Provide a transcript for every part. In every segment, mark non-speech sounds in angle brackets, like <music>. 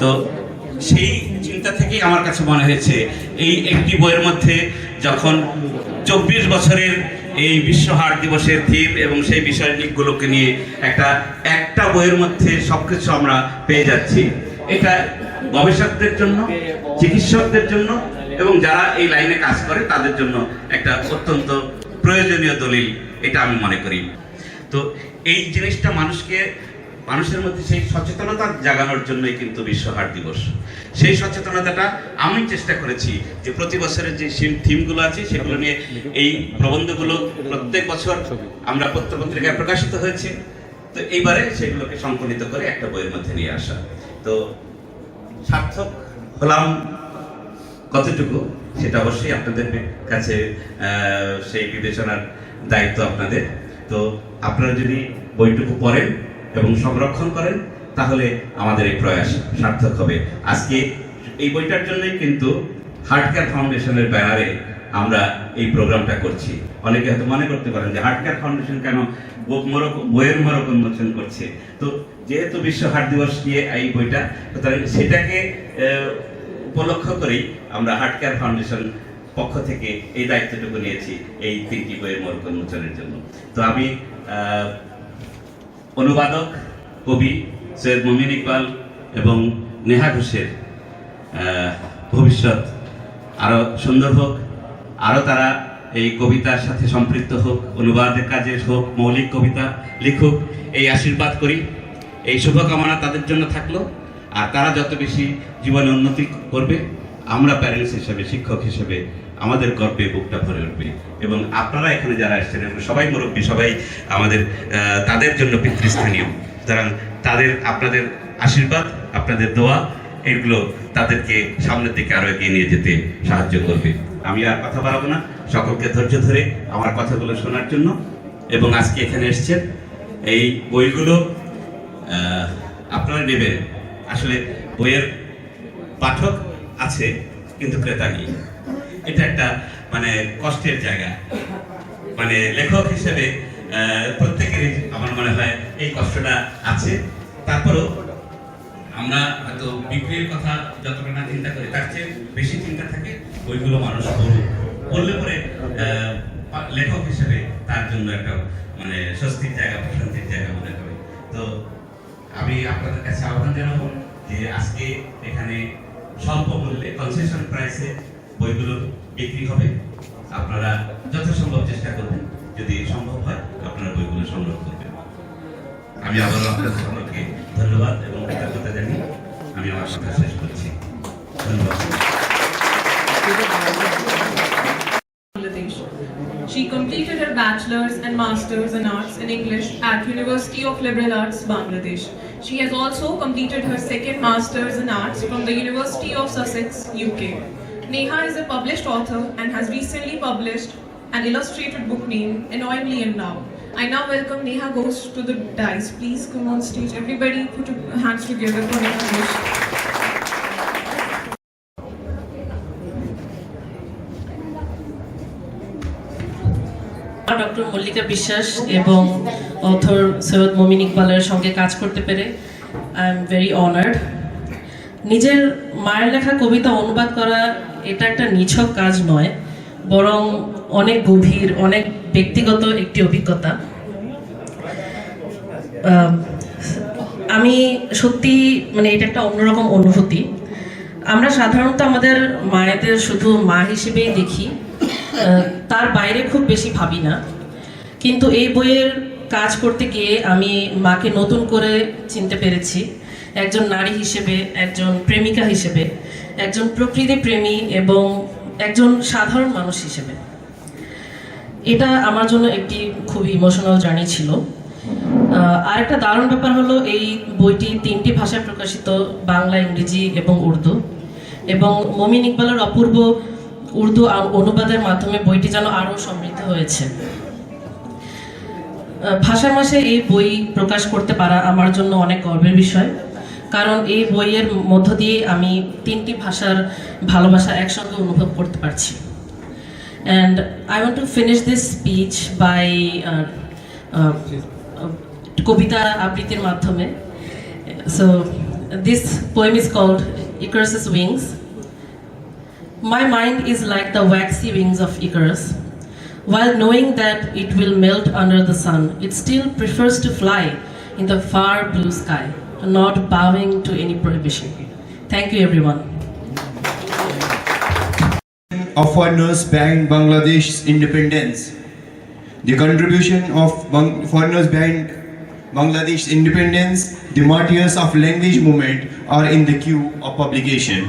তো সেই চিন্তা থেকেই আমার কাছে মনে হয়েছে, এই একটি বইয়ের মধ্যে যখন চব্বিশ বছরের এই বিশ্ব হাট দিবসের থিম এবং সেই বিষয় দিকগুলোকে নিয়ে একটা একটা বইয়ের মধ্যে সব কিছু আমরা পেয়ে যাচ্ছি। এটা গবেষকদের জন্য, চিকিৎসকদের জন্য এবং যারা এই লাইনে কাজ করে তাদের জন্য একটা অত্যন্ত প্রয়োজনীয় দলিল, এটা আমি মনে করি। তো এই জিনিসটা মানুষকে মানুষের মধ্যে সেই সচেতনতা জাগানোর জন্যই কিন্তু বিশ্ব হাট দিবস। সেই সচেতনতাটা আমি চেষ্টা করেছি যে প্রতি বছরের যে থিমগুলো আছে সেগুলো নিয়ে এই প্রবন্ধগুলো প্রত্যেক বছর আমরা পত্রপত্রিকায় প্রকাশিত হয়েছে। তো এইবারে সেগুলোকে সংকলিত করে একটা বইয়ের মধ্যে নিয়ে আসা। তো সার্থক হলাম কতটুকু সেটা অবশ্যই আপনাদের কাছে সেই বিবেচনার দায়িত্ব আপনাদের। তো আপনারা যদি বইটুকু পড়েন এবং সংরক্ষণ করেন, তাহলে আমাদের এই প্রয়াস সার্থক হবে। আজকে এই বইটার জন্যই কিন্তু হার্ট কেয়ার ফাউন্ডেশনের ব্যানারে আমরা এই প্রোগ্রামটা করছি। অনেকে হয়তো মনে করতে পারেন যে হার্ট কেয়ার ফাউন্ডেশন কেন বইয়ের মোড়ক উন্মোচন করছে? তো যেহেতু বিশ্ব হার্ট দিবস নিয়ে এই বইটা সেটাকে উপলক্ষ করেই আমরা হার্ট কেয়ার ফাউন্ডেশন পক্ষ থেকে এই দায়িত্বটুকু নিয়েছি এই তিনটি বইয়ের মরক উন্মোচনের জন্য। তো আমি অনুবাদক কবি সৈয়দ মমিন ইকবাল এবং নেহা ঘোষের ভবিষ্যৎ আরও সুন্দর হোক আরও তারা এই কবিতার সাথে সম্পৃক্ত হোক, অনুবাদের কাজে হোক, মৌলিক কবিতা লিখুক, এই আশীর্বাদ করি। এই শুভকামনা তাদের জন্য থাকল, আর তারা যত বেশি জীবনে উন্নতি করবে, আমরা প্যারেন্টস হিসেবে, শিক্ষক হিসেবে আমাদের গর্বে বুকটা ভরে উঠবে। এবং আপনারা এখানে যারা এসেছেন এবং সবাই মুরব্বী, সবাই আমাদের তাদের জন্য পিতৃস্থানীয়। সুতরাং তাদের, আপনাদের আশীর্বাদ, আপনাদের দোয়া, এগুলো তাদেরকে সামনের দিকে আরও এগিয়ে নিয়ে যেতে সাহায্য করবে। আমি আর কথা বাড়াবো না। সকলকে ধৈর্য ধরে আমার কথাগুলো শোনার জন্য। এবং আজকে এখানে এসেছেন এই বইগুলো আপনারা নেবেন। আসলে বইয়ের পাঠক আছে, কিন্তু ক্রেতা নেই। এটা একটা মানে কষ্টের জায়গা। মানে লেখক হিসেবে প্রত্যেকেরই আমার মনে হয় এই কষ্টটা আছে। তারপরেও আমরা হয়তো বিক্রির কথা যতটা না চিন্তা করি, তার চেয়ে বেশি চিন্তা থাকে বইগুলো মানুষ পড়ুক পড়লে পরে লেখক হিসেবে তার জন্য একটা মানে স্বস্তির জায়গা, প্রশান্তির জায়গা মনে হবে তো আমি আপনাদের কাছে আহ্বান জানাব যে আজকে এখানে স্বল্প মূল্যে কনসেশন প্রাইসে বইগুলো বিক্রি হবে আপনারা যথাসম্ভব চেষ্টা করবেন যদি সম্ভব হয় আপনারা বইগুলো সংগ্রহ করবেন আমি আবারও আপনাদের সকলকে ধন্যবাদ এবং কৃতজ্ঞতা জানিয়ে আমি আমার কথা শেষ করছি ধন্যবাদ She completed her bachelor's and master's in arts in English at University of Liberal Arts, Bangladesh. She has also completed her second master's in arts from the University of Sussex, UK. Neha is a published author and has recently published an illustrated book named Annoyingly in Love. I now welcome Neha Ghosh to the dais. Please come on stage. Everybody put your hands together for Neha Ghosh. Doctor Mallika Biswas এবং author Syed মমিন ইকবালের সঙ্গে কাজ করতে পেরে I am very honoured নিজের মায়ের লেখা কবিতা অনুবাদ করা এটা একটা নিছক কাজ নয়, বরং অনেক গভীর, অনেক ব্যক্তিগত একটি অভিজ্ঞতা। আমি সত্যি মানে এটা একটা অন্যরকম অনুভূতি। আমরা সাধারণত আমাদের মায়েদের শুধু মা হিসেবেই দেখি তার বাইরে খুব বেশি ভাবি না। কিন্তু এই বইয়ের কাজ করতে গিয়ে আমি মাকে নতুন করে চিনতে পেরেছি। একজন নারী হিসেবে একজন প্রেমিকা হিসেবে একজন প্রকৃতি প্রেমী এবং একজন সাধারণ মানুষ হিসেবে। এটা আমার জন্য একটি খুব ইমোশনাল জার্নি ছিল। আহ, আরেকটা দারুণ ব্যাপার হলো এই বইটি তিনটি ভাষায় প্রকাশিত বাংলা ইংরেজি এবং উর্দু। এবং মমিন ইকবালের অপূর্ব উর্দু অনুবাদের মাধ্যমে বইটি যেন আরও সমৃদ্ধ হয়েছে। ভাষার মাসে এই বই প্রকাশ করতে পারা আমার জন্য অনেক গর্বের বিষয়। কারণ এই বইয়ের মধ্য দিয়ে আমি তিনটি ভাষার ভালোবাসা একসঙ্গে অনুভব করতে পারছি। And I want to finish this speech by কবিতা আবৃত্তির মাধ্যমে। So this poem is called Icarus's wings my mind is like the waxy wings of Icarus While knowing that it will melt under the sun, it still prefers to fly in the far blue sky. Not bowing to any prohibition. Thank you, everyone. of foreigners behind Bangladesh's independence. The contribution of Bang- foreigners behind Bangladesh's independence, the martyrs of language movement are in the queue of publication.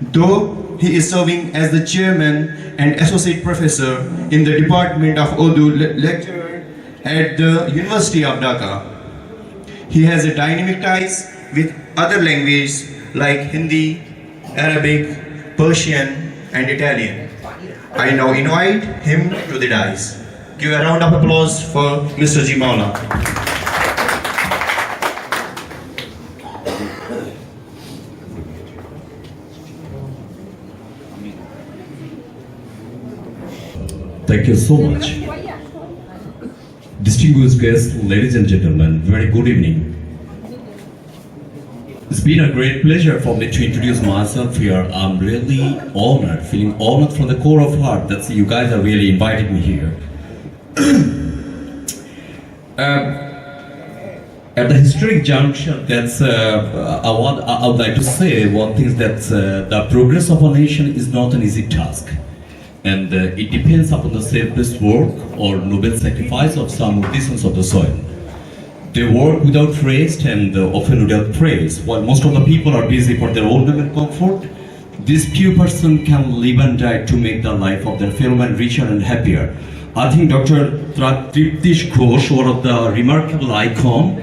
Though he is serving as the chairman and associate professor in the Department of Urdu le- lecturer at the University of Dhaka, he has a dynamic ties with other languages like Hindi, Arabic, Persian, and Italian. I now invite him to the dais. Give a round of applause for Mr. G. Maula. Thank you so much. Distinguished guests, ladies and gentlemen, very good evening. It's been a great pleasure for me to introduce myself here. I'm really honored, feeling honored from the core of heart that you guys are really invited me here. Um, <coughs> at the historic juncture, that's uh, I want I would like to say one thing that uh, the progress of a nation is not an easy task, and uh, it depends upon the selfless work or noble sacrifice of some citizens of the soil. They work without rest and uh, often without praise. While most of the people are busy for their own comfort, this few person can live and die to make the life of their fellow man richer and happier. I think Dr. Triptish Ghosh, one of the remarkable icon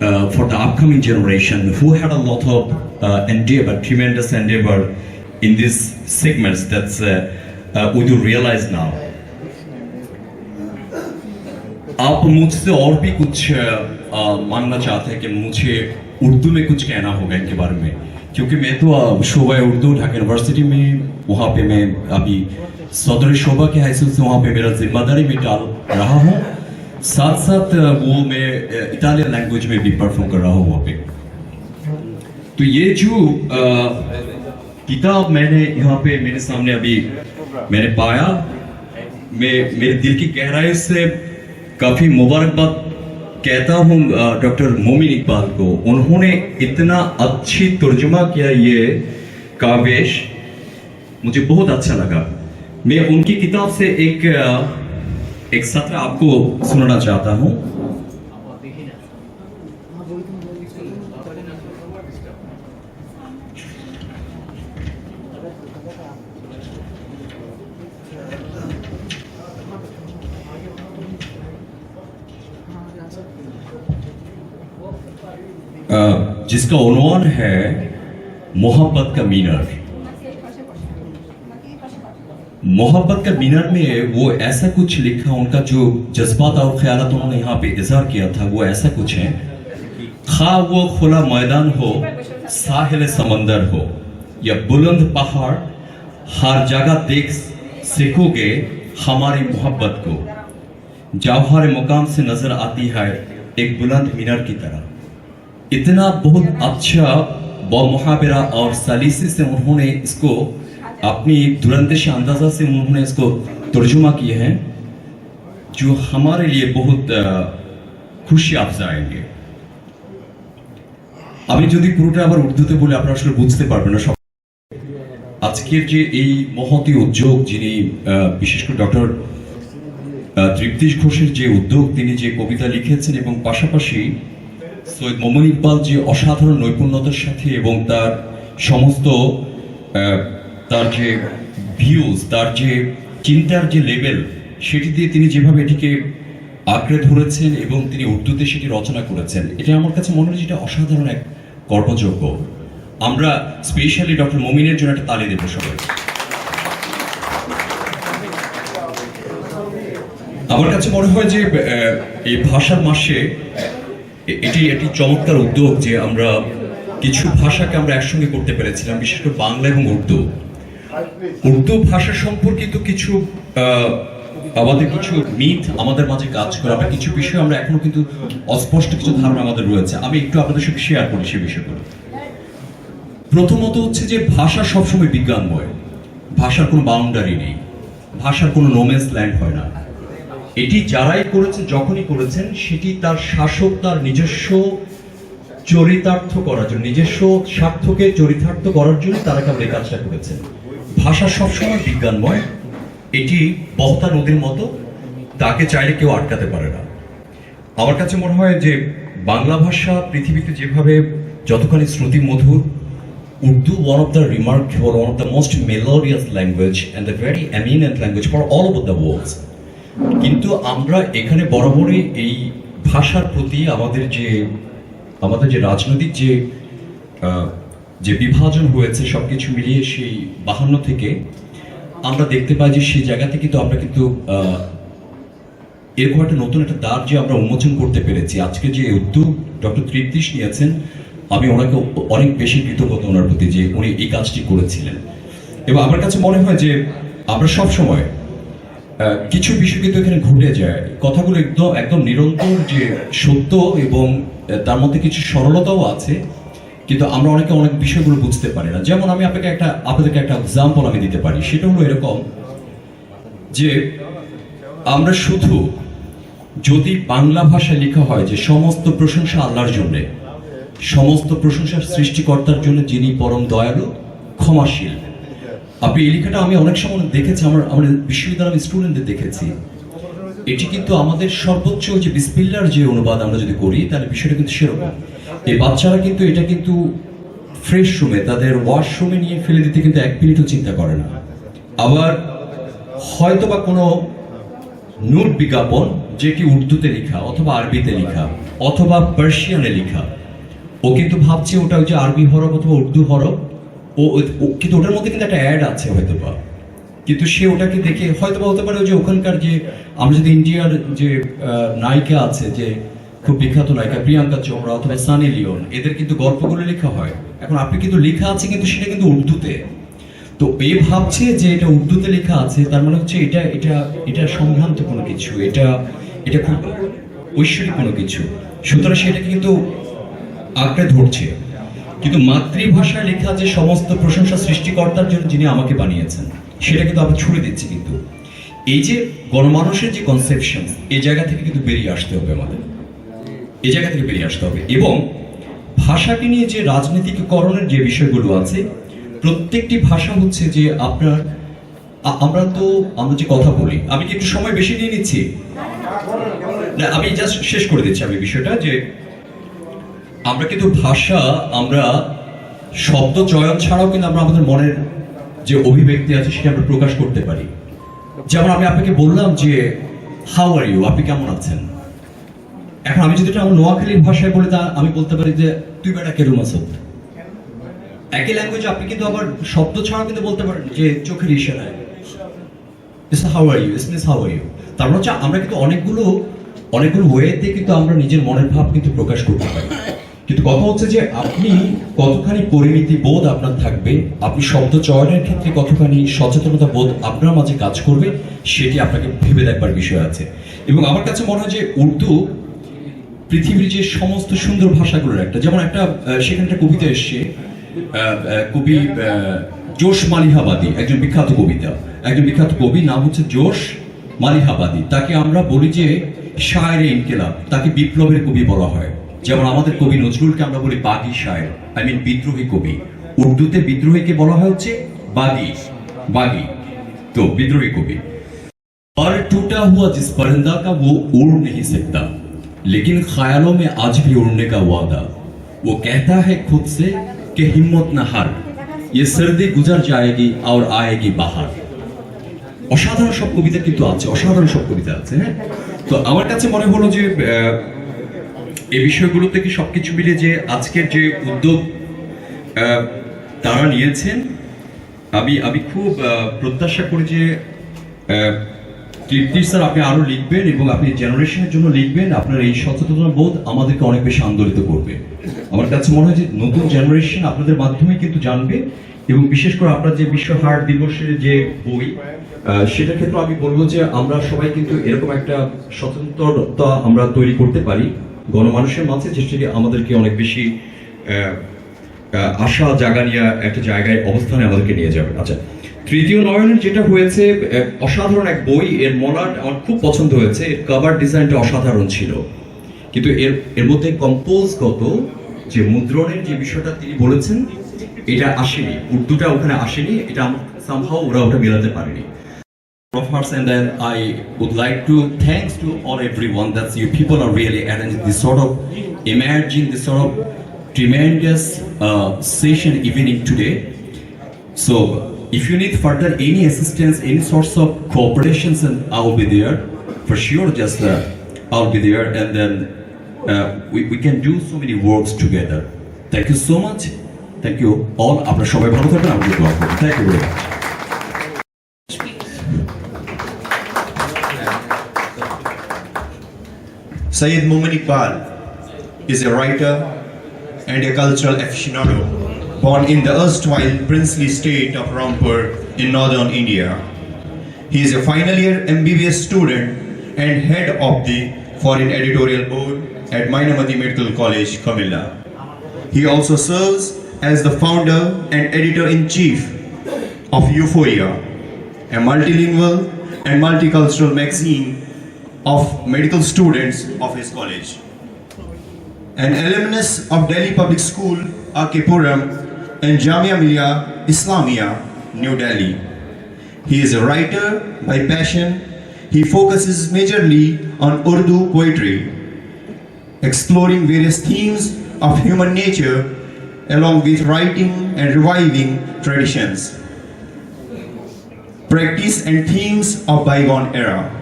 uh, for the upcoming generation, who had a lot of uh, endeavor, tremendous endeavor in these segments that uh, uh, would you realize now? آپ مجھ سے اور بھی کچھ مانگنا چاہتے ہیں کہ مجھے اردو میں کچھ کہنا ہوگا ان کے بارے میں کیونکہ میں تو شعبہ اردو ڈھاکہ یونیورسٹی میں وہاں پہ میں ابھی صدر شعبہ کے حیثیت سے وہاں پہ میرا ذمہ داری بھی ڈال رہا ہوں ساتھ ساتھ وہ میں اٹالین لینگویج میں بھی پرفارم کر رہا ہوں وہاں پہ تو یہ جو کتاب میں نے یہاں پہ میرے سامنے ابھی میں نے پایا۔ میں میرے دل کی گہرائی سے کافی مبارکباد کہتا ہوں ڈاکٹر مومن اقبال کو۔ انہوں نے اتنا اچھی ترجمہ کیا یہ کاویش، مجھے بہت اچھا لگا۔ میں ان کی کتاب سے ایک ایک سطر آپ کو سننا چاہتا ہوں۔ جس کا عنوان ہے محبت کا مینر محبت کا مینر میں وہ ایسا کچھ لکھا، ان کا جو جذبات اور خیالات انہوں نے یہاں پہ اظہار کیا تھا، وہ ایسا کچھ ہے خواہ وہ کھلا میدان ہو، ساحل سمندر ہو یا بلند پہاڑ، ہر جگہ دیکھ سیکھو گے ہماری محبت کو۔ جوہر مقام سے نظر آتی ہے ایک بلند مینر کی طرح۔ इतना बहुत अच्छा व मुहावरा और सालिसी से उन्होंने इसको अपनी दुरंदेश अंदाजा से उन्होंने इसको तर्जुमा किए हैं, जो हमारे लिए बहुत খুশি আফজায়ঙ্গে আমি যদি পুরোটা আবার উর্দুতে বলে আপনারা আসলে বুঝতে পারবেন না আজকের যে এই মহতি উদ্যোগ যিনি বিশেষ করে ডক্টর তৃপ্তিশ ঘোষের যে উদ্যোগ তিনি যে কবিতা লিখেছেন এবং পাশাপাশি সৈয়দ মোমন ইকবাল যে অসাধারণ নৈপুণ্যতার সাথে এবং তার সমস্ত তার যে ভিউজ তার যে চিন্তার যে লেভেল সেটি দিয়ে তিনি যেভাবে এটিকে আঁকড়ে ধরেছেন এবং তিনি উর্দুতে সেটি রচনা করেছেন, এটা আমার কাছে মনে হয় যেটা অসাধারণ এক কর্মযোগ্য। আমরা স্পেশালি ডক্টর মমিনের জন্য একটা তালি দেবো সবাই। আমার কাছে মনে হয় যে এই ভাষার মাসে এটি একটি চমৎকার উদ্যোগ যে আমরা কিছু ভাষাকে আমরা একসঙ্গে করতে পেরেছিলাম, বিশেষ করে বাংলা এবং উর্দু। উর্দু ভাষা সম্পর্কিত কিছু আমাদের কিছু মিথ আমাদের মাঝে কাজ করে, আমরা কিছু বিষয় আমরা এখনও কিন্তু অস্পষ্ট কিছু ধারণা আমাদের রয়েছে। আমি একটু আপনাদের সাথে শেয়ার করি সে বিষয়গুলো। প্রথমত হচ্ছে যে ভাষা সবসময় বিজ্ঞানময়। ভাষার কোনো বাউন্ডারি নেই। ভাষার কোনো নোমেন্স ল্যান্ড হয় না। এটি যারাই করেছে, যখনই করেছেন, সেটি তার শাসক, তার নিজস্ব চরিতার্থ করার জন্য, নিজস্ব স্বার্থকে চরিতার্থ করার জন্য তারা কেবল এই কাজটা করেছেন? ভাষা সবসময় বিজ্ঞানময়, এটি বহতা নদীর মতো, তাকে চাইলে কেউ আটকাতে পারে না। আমার কাছে মনে হয় যে বাংলা ভাষা পৃথিবীতে যেভাবে যতখানি শ্রুতি মধুর Urdu one of the remark one of the most melodious language and the very eminent language for all over the world কিন্তু আমরা এখানে বরাবরই এই ভাষার প্রতি আমাদের যে আমাদের যে রাজনৈতিক যে যে বিভাজন হয়েছে সবকিছু মিলিয়ে সেই বাহান্ন থেকে, আমরা দেখতে পাই যে সেই জায়গা থেকে তো আমরা কিন্তু এরকম একটা নতুন একটা দ্বার যে আমরা উন্মোচন করতে পেরেছি। আজকে যে উদ্যোগ ডক্টর তৃপ্তিশ নিয়েছেন, আমি ওনাকে অনেক বেশি কৃতজ্ঞতা ওনার প্রতি যে উনি এই কাজটি করেছিলেন। এবং আমার কাছে মনে হয় যে আমরা সব সময় কিছু বিষয় কিন্তু এখানে ঘটে যায়। কথাগুলো একদম একদম নিরন্তর যে সত্য এবং তার মধ্যে কিছু সরলতাও আছে, কিন্তু আমরা অনেকে অনেক বিষয়গুলো বুঝতে পারি না। যেমন আমি আপনাকে একটা, আপনাদেরকে একটা এক্সাম্পল আমি দিতে পারি। সেটা হলো এরকম যে, আমরা শুধু যদি বাংলা ভাষায় লেখা হয় যে সমস্ত প্রশংসা আল্লাহর জন্য, সমস্ত প্রশংসা সৃষ্টিকর্তার জন্য যিনি পরম দয়ালু, ক্ষমাশীল আপনি এই লেখাটা আমি অনেক সময় দেখেছি, আমার আমাদের বিশ্ববিদ্যালয়ের স্টুডেন্টদের দেখেছি। এটি কিন্তু আমাদের সর্বোচ্চ যে বিসমিল্লার যে অনুবাদ আমরা যদি করি, তাহলে বিষয়টা কিন্তু সেরকম। এই বাচ্চারা কিন্তু এটা কিন্তু ফ্রেশ রুমে তাদের ওয়াশরুমে নিয়ে ফেলে দিতে কিন্তু এক মিনিটও চিন্তা করে না। আবার হয়তো বা কোনো নোট বিজ্ঞাপন যেটি উর্দুতে লেখা, অথবা আরবিতে লেখা, অথবা পার্সিয়ানে লেখা, ও কিন্তু ভাবছে ওটা ওই যে আরবি হরফ অথবা উর্দু হরফ ও কিন্তু ওটার মধ্যে কিন্তু একটা অ্যাড আছে হয়তো বা কিন্তু সে ওটাকে দেখে হয়তো বা হতে পারে যে ওখানকার যে, আমরা যদি ইন্ডিয়ার যে নায়িকা আছে যে, খুব বিখ্যাত নায়িকা, প্রিয়াঙ্কা চোপড়া অথবা সানি লিওন, এদের কিন্তু গল্পগুলো লেখা হয়। এখন আপনি কিন্তু লেখা আছে কিন্তু সেটা কিন্তু উর্দুতে। তো এ ভাবছে যে এটা উর্দুতে লেখা আছে, তার মানে হচ্ছে এটা এটা এটা সম্ভ্রান্ত কোনো কিছু, এটা এটা খুব ঐশ্বরিক কোনো কিছু। সুতরাং সেটা কিন্তু আঁকড়ে ধরছে। কিন্তু মাতৃভাষায় লেখা যে সমস্ত প্রশংসা সৃষ্টিকর্তার জন্য যিনি আমাকে বানিয়েছেন, সেটা কিন্তু আমরা ছুড়ে দিচ্ছি কিন্তু। এই যে গণমানুষের যে কনসেপশন এই জায়গা থেকে কিন্তু বেরিয়ে আসতে হবে আমাদের। এই জায়গা থেকে বেরিয়ে আসতে হবে। এবং ভাষাকে নিয়ে যে রাজনীতিকরণের যে বিষয়গুলো আছে, প্রত্যেকটি ভাষা হচ্ছে যে আপনার আমরা তো, আমরা যে কথা বলি, আমি কি একটু সময় বেশি নিয়ে নিচ্ছি? না, আমি জাস্ট শেষ করে দিচ্ছি আমি বিষয়টা যে আমরা কিন্তু ভাষা, আমরা শব্দ চয়ন ছাড়াও কিন্তু আমরা আমাদের মনের যে অভিব্যক্তি আছে সেটা আমরা প্রকাশ করতে পারি। যেমন আমি আপনাকে বললাম যে হাউ আর ইউ আপনি কেমন আছেন? এখন আমি যদি আমার নোয়াখালীর ভাষায় বলে, তা আমি বলতে পারি যে, তুই বেটা কেরুম আছো? একই ল্যাঙ্গুয়েজ আপনি কিন্তু আবার শব্দ ছাড়াও কিন্তু বলতে পারেন যে, চোখের ইশারায়। ইস হাউ আর ইউ ইস হাউ আর ইউ তার মানে হচ্ছে আমরা কিন্তু অনেকগুলো অনেকগুলো ওয়েতে কিন্তু আমরা নিজের মনের ভাব কিন্তু প্রকাশ করতে পারি। কিন্তু কথা হচ্ছে যে আপনি কতখানি পরিমিতি বোধ আপনার থাকবে আপনি শব্দ চয়নের ক্ষেত্রে কতখানি সচেতনতা বোধ আপনার মাঝে কাজ করবে সেটি আপনাকে ভেবে দেখবার বিষয় আছে। এবং আমার কাছে মনে হয় যে উর্দু পৃথিবীর যে সমস্ত সুন্দর ভাষাগুলোর একটা যেমন একটা আহ, সেখানে একটা কবিতা এসছে কবি জোশ মালিহাবাদী একজন বিখ্যাত কবিতা। একজন বিখ্যাত কবি নাম হচ্ছে জোশ মালিহাবাদী। তাকে আমরা বলি যে শায়ের ইনকেলাব তাকে বিপ্লবের কবি বলা হয়। যেমন আমাদের কবি নজরুলকে আমরা বলি বাগি শায়ের আই মিন বিদ্রোহী কবি উর্দুতে বিদ্রোহীকে বলা হয় হচ্ছে বাগি বাগি তো বিদ্রোহী কবি पर टूटा हुआ जिस परिंदा का वो उड़ नहीं सकता लेकिन ख्यालों में आज भी उड़ने का वादा वो कहता है खुद से कि हिम्मत न हार ये सर्दी गुजर जाएगी और आएगी बाहर অসাধারণ সব কবিতা কিন্তু আছে অসাধারণ সব কবিতা আছে হ্যাঁ তো আমার কাছে মনে হলো যে আহ, এই বিষয়গুলো থেকে সবকিছু মিলে যে আজকের যে উদ্যোগ তারা নিয়েছেন আমি আমি খুব প্রত্যাশা করি যে আহ, স্যার আপনি আরও লিখবেন এবং আপনি জেনারেশনের জন্য লিখবেন আপনার এই সচেতনতা বোধ আমাদেরকে অনেক বেশি আন্দোলিত করবে। আমার কাছে মনে হয় যে নতুন জেনারেশন আপনাদের মাধ্যমে কিন্তু জানবে এবং বিশেষ করে আপনার যে বিশ্ব হার্ট দিবসের যে বই সেটার ক্ষেত্রে আমি বলব যে আমরা সবাই কিন্তু এরকম একটা সচেতনতা আমরা তৈরি করতে পারি। গণমানুষের মাঝে যেটি আমাদেরকে অনেক বেশি আশা জাগানিয়া একটা জায়গায় অবস্থানে আমাদেরকে নিয়ে যাবে। আচ্ছা তৃতীয় নয়নের যেটা হয়েছে অসাধারণ এক বই, এর মলাট আমার খুব পছন্দ হয়েছে, এর কভার ডিজাইনটা অসাধারণ ছিল। কিন্তু এর এর মধ্যে কম্পোজগত যে মুদ্রণের যে বিষয়টা তিনি বলেছেন, এটা আসেনি, উর্দুটা ওখানে আসেনি, এটা সামহাও ওরা ওটা মেলাতে পারেনি। of hearts and then I would like to thanks to all everyone that you people are really arranging this sort of emerging this sort of tremendous uh, session evening today. So if you need further any assistance, any sorts of cooperations, and I will be there for sure. Just uh, I'll be there, and then uh, we, we can do so many works together. Thank you so much. Thank you all. আপনারা সবাই ভালো থাকবেন আমাকে দোয়া করবেন thank you very much Syed Mumin Iqbal is a writer and a cultural aficionado born in the erstwhile princely state of Rampur in northern India. He is a final year MBBS student and head of the foreign editorial board at Mainamati Medical College, Kamilla. He also serves as the founder and editor-in-chief of Euphoria, a multilingual and multicultural magazine of medical students of his college. An alumnus of Delhi Public School, R.K. And Jamia Millia Islamia, New Delhi. He is a writer by passion. He focuses majorly on Urdu poetry, exploring various themes of human nature along with writing and reviving traditions, practice and themes of bygone era.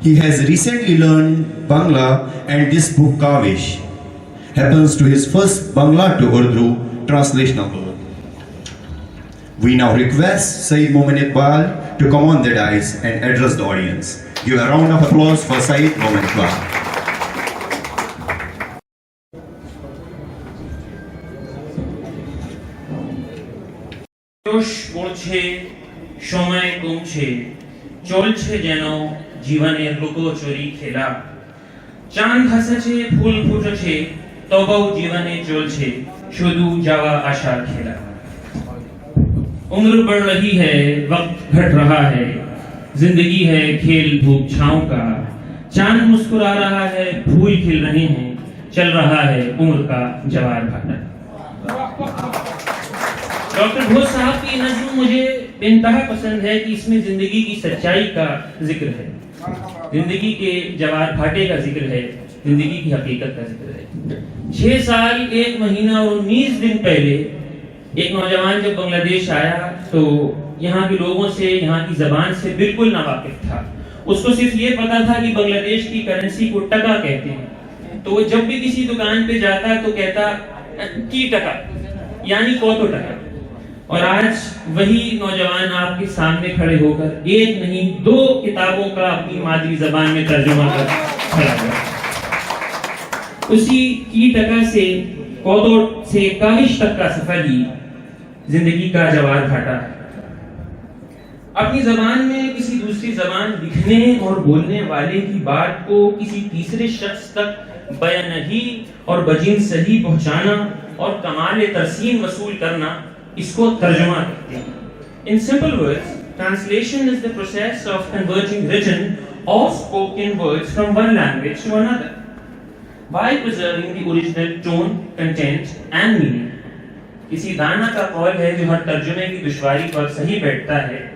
He has recently learned Bangla and this book Kavish happens to his first Bangla to Urdu translational book. We now request Saeed Momin Iqbal to come on the dais and address the audience. Give a round of applause for Saeed Momin Iqbal. পড়ছে সময় কমছে চলছে যেন જીવને લુકોચોરી ખેલા চাঁদ ভাসাছে ফুল ফুটেছে তবাও জীবনে চলছে শুধু যাওয়া আসার খেলা عمر بڑھ رہی ہے وقت گھٹ رہا ہے زندگی ہے کھیل دھوپ چھاؤں کا چاند مسکرا رہا ہے پھول کھل رہے ہیں چل رہا ہے عمر ڈاکٹر بھوز صاحب کی نظم مجھے انتہا پسند ہے کہ اس میں زندگی کی سچائی کا ذکر ہے۔ زندگی کے جوار پھاٹے کا ذکر ہے، زندگی کی حقیقت کا ذکر ہے۔ چھ سال، ایک مہینہ اور انیس دن پہلے ایک نوجوان جب بنگلہ دیش آیا تو یہاں کے لوگوں سے، یہاں کی زبان سے بالکل ناواقف تھا۔ اس کو صرف یہ پتا تھا کہ بنگلہ دیش کی کرنسی کو ٹکا کہتے ہیں۔ تو وہ جب بھی کسی دکان پہ جاتا تو کہتا، کی ٹکا؟ یعنی کو تو ٹکا؟ اور آج وہی نوجوان آپ کے سامنے کھڑے ہو کر ایک نہیں، دو کتابوں کا اپنی مادری زبان میں ترجمہ کر کھڑا ہوا اسی کی ٹکر سے، کودوڑ سے کاوش تک کا سفر ہی زندگی کا جوار گھاٹا اپنی زبان میں کسی دوسری زبان لکھنے اور بولنے والے کی بات کو کسی تیسرے شخص تک بیانہی اور بجن صحیح پہنچانا اور کمال ترسیم وصول کرنا اس کو ترجمہ کہتے ہیں ان سمپل ورڈز ٹرانسلیشن از دا پروسیس آف کنورجنگ ریجن آف اسپوکن ورڈز فرام ون لینگویج ٹو another by preserving the original tone, content and meaning. کسی دانا کا قول ہے جو ہر ترجمے کی دشواری پر صحیح بیٹھتا ہے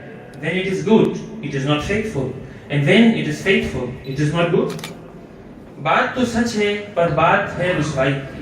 then it is good, it is not faithful and when it is faithful, it is not good. بات تو سچ ہے پر بات ہے رسوائی کی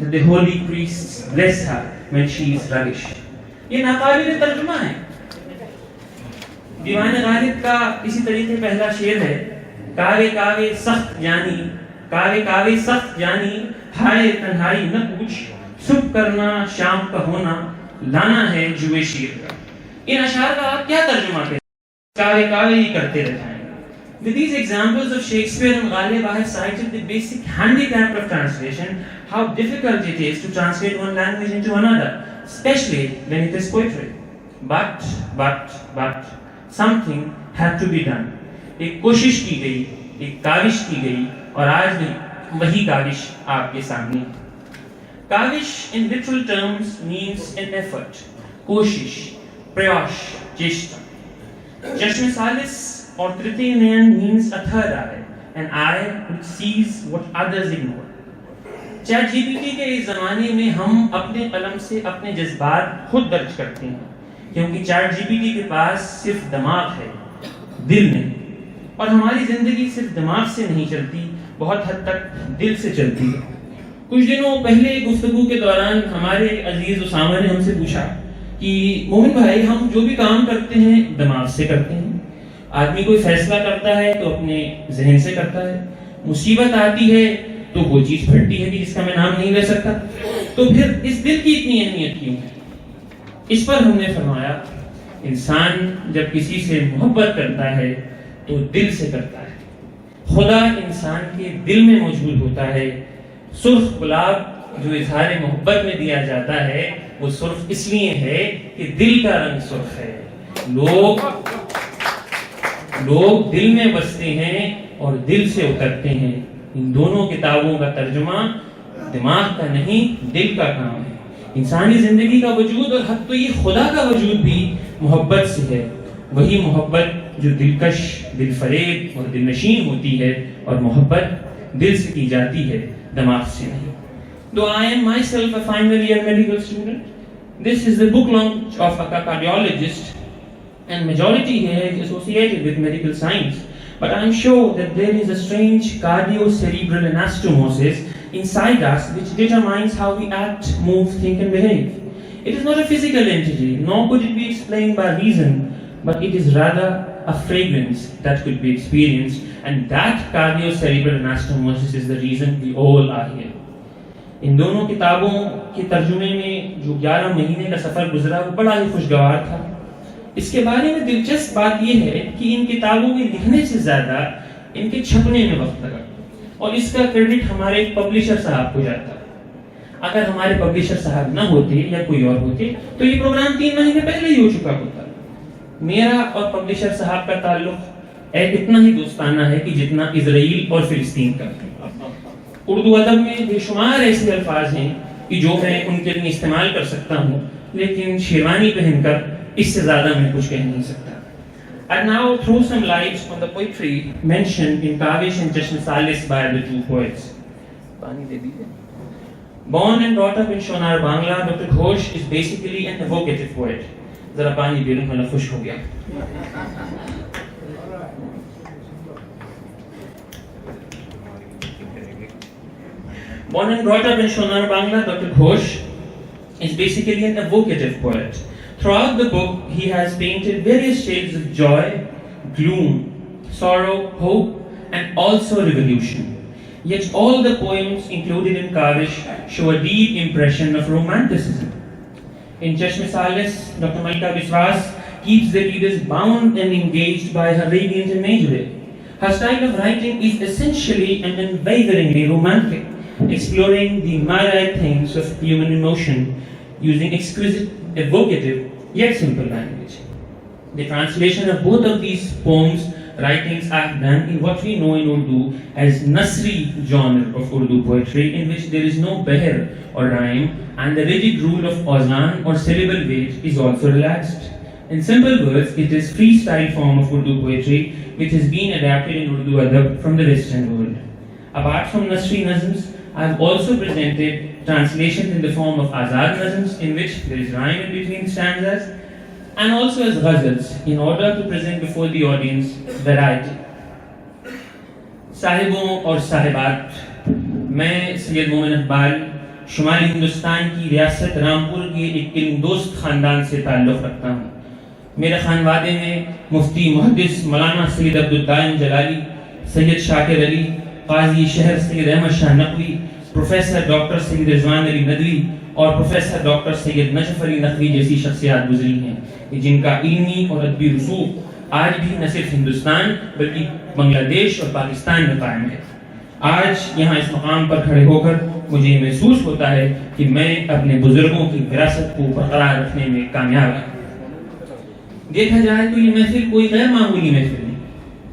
that the holy priests bless her when she is ravished. یہ ناقابل ترجمہ ہے۔ دیوان غالب کا اسی طریقے پہلا شعر ہے۔ کاوے کاوے سخت جانی، کاوے کاوے سخت جانی، ہائے تنہائی نہ پوچھ سب کرنا، شام کا ہونا، لانا ہے جوئے شیر۔ کا ان اشعار کا آپ کیا ترجمہ کرتے کاوے کاوے ہی کرتے رہے With these examples of Shakespeare and Ghalib, I have cited the basic handicap of translation, how difficult it is to translate one language into another, especially when it is poetry. But, but, but, something had to be done. एक कोशिश की गई, एक काविश की गई, और आज भी वही काविश आपके सामने है। Kaavish in literal terms means an effort, कोशिश, प्रयास, चेष्टा. Jashmi Salis Authority means a third eye, an eye which sees what others ignore. چیٹ جی پی ٹی کے اس زمانے میں ہم اپنے قلم سے اپنے جذبات خود درج کرتے ہیں کیونکہ چیٹ جی پی ٹی کے پاس صرف دماغ ہے دل نہیں۔ اور ہماری زندگی صرف دماغ سے نہیں چلتی بہت حد تک دل سے چلتی ہے۔ کچھ دنوں پہلے گفتگو کے دوران ہمارے عزیز اسامہ نے ہم سے پوچھا کہ مومن بھائی ہم جو بھی کام کرتے ہیں دماغ سے کرتے ہیں؟ آدمی کوئی فیصلہ کرتا ہے تو اپنے ذہن سے کرتا ہے۔ مصیبت آتی ہے تو وہ چیز پھٹتی ہے جس کا میں نام نہیں لے سکتا۔ تو پھر اس دل کی اتنی اہمیت کیوں ہے؟ اس پر ہم نے فرمایا، انسان جب کسی سے محبت کرتا ہے تو دل سے کرتا ہے۔ خدا انسان کے دل میں موجود ہوتا ہے۔ سرخ گلاب جو اظہار محبت میں دیا جاتا ہے، وہ سرخ اس لیے ہے کہ دل کا رنگ سرخ ہے۔ لوگ لوگ دل میں بستے ہیں اور دل سے اترتے ہیں۔ ان دونوں کتابوں کا ترجمہ دماغ کا نہیں، دل کا کام ہے۔ انسانی زندگی کا وجود اور حق تو یہ خدا کا وجود بھی محبت سے ہے۔ وہی محبت جو دلکش دل فریب اور دل نشین ہوتی ہے اور محبت دل سے کی جاتی ہے، دماغ سے نہیں۔ تو آئی ایم مائی سیلف اے فائنل ایئر میڈیکل اسٹوڈنٹ دس از دا بک لانچ آف اے کارڈیولوجسٹ and majority here is associated with medical science. But I'm sure that there is a strange cardio-cerebral anastomosis inside us which determines how we act, move, think and behave. It is not a physical entity, nor could it be explained by reason, but it is rather a fragrance that could be experienced and that cardio-cerebral anastomosis is the reason we all are here. इन दोनों किताबों के तर्जुमे में जो 11 महीने का सफर गुजरा वो बड़ा ही खुशगवार था اس کے بارے میں دلچسپ بات یہ ہے کہ ان کتابوں کے لکھنے سے زیادہ ان کے چھپنے میں وقت لگا اور اس کا کریڈٹ ہمارے ایک پبلشر صاحب کو جاتا۔ اگر ہمارے پبلشر صاحب نہ ہوتے یا کوئی اور ہوتے، تو یہ پروگرام تین مہینے پہلے ہی ہو چکا ہوتا۔ میرا اور پبلشر صاحب کا تعلق اتنا ہی دوستانہ ہے کہ جتنا اسرائیل اور فلسطین کا اردو ادب میں بے شمار ایسے الفاظ ہیں کہ جو میں ان کے لیے استعمال کر سکتا ہوں، لیکن شیروانی پہن کر اس سے زیادہ میں کچھ کہہ نہیں سکتا And now throw some lights on the poetry mentioned in Kavish and Jashn Salis by the two poets. Born and brought up in Shonar, Bangla, Dr. Ghosh is basically an evocative poet. ذرا پانی دے لوں میرا خوش ہو گیا Born and brought up in Shonar, Bangla, Dr. Ghosh is basically an evocative poet. Throughout the book, he has painted various shades of joy, gloom, sorrow, hope, and also revolution. Yet all the poems included in Kavish show a deep impression of romanticism. In Chashme Salis, Dr. Malika Biswas keeps the readers bound and engaged by her radiant imagery. Her style of writing is essentially and unwaveringly romantic, exploring the myriad things of human emotion using exquisite, evocative, yet simple language. The translation of both of these poems writings are done in what we know in Urdu as Nasri genre of Urdu poetry, in which there is no beher or rhyme, and the rigid rule of awzan or syllable weight is also relaxed. In simple words, it is freestyle form of Urdu poetry which has been adapted in Urdu adab from the Western world. Apart from Nasri nazms, I have also presented translation in the form of azad nazms in which there is rhyme in between stanzas and also as ghazals in order to present before the audience variety. صاحبوں اور صاحبات میں سید مومن اقبال، شمالی ہندوستان کی ریاست رامپور کے ایک علم دوست خاندان سے تعلق رکھتا ہوں میرے خانوادے میں مفتی، محدث مولانا سید عبدالدائم جلالی، سید شاکر علی، قاضی شہر سید احمد شاہ نقوی پروفیسر ڈاکٹر سید رضوان علی ندوی اور پروفیسر ڈاکٹر سید نشف علی نقوی جیسی شخصیات گزری ہیں جن کا علمی اور ادبی رسوخ آج بھی نہ صرف ہندوستان بلکہ بنگلہ دیش اور پاکستان میں قائم ہے۔ آج یہاں اس مقام پر کھڑے ہو کر مجھے یہ محسوس ہوتا ہے کہ میں اپنے بزرگوں کی وراثت کو برقرار رکھنے میں کامیاب ہوں۔ دیکھا جائے تو یہ محفل کوئی غیر معمولی محفل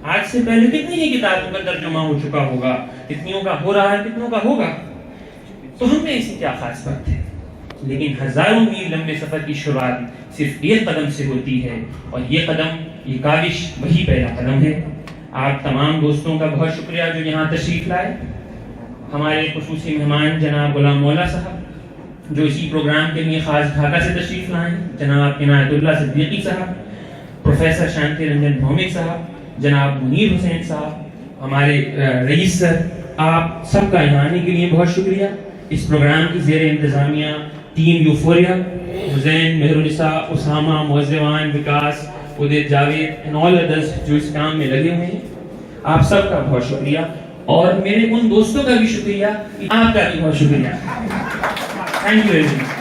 آج سے پہلے کتنی ہی کتابوں کا ترجمہ ہو چکا ہوگا؟ کتنیوں کا ہو رہا ہے، کتنوں کا ہوگا؟ تو ہم نے اسی کیا خاص بات ہے؟ لیکن ہزاروں میل لمبے سفر کی شروعات صرف ایک قدم سے ہوتی ہے اور یہ قدم، یہ کاوش وہی پہلا قدم ہے۔ آپ تمام دوستوں کا بہت شکریہ جو یہاں تشریف لائے۔ ہمارے خصوصی مہمان جناب غلام مولا صاحب، جو اسی پروگرام کے لیے خاص ڈھاکہ سے تشریف لائے۔ جناب عنایت اللہ صدیقی صاحب، پروفیسر شانتی رنجن بھومک صاحب جناب منیر حسین صاحب، ہمارے رئیس سر، آپ سب کا اہانے کے لیے بہت شکریہ۔ اس پروگرام کی زیر انتظامیہ ٹیم یوفوریا، حسین مہرالسا اسامہ معزوان وکاس، ادے جاوید اینڈ آل ادرس جو اس کام میں لگے ہوئے ہیں، آپ سب کا بہت شکریہ۔ اور میرے ان دوستوں کا بھی شکریہ، آپ کا بھی بہت شکریہ۔ تھینک یو ویری مچ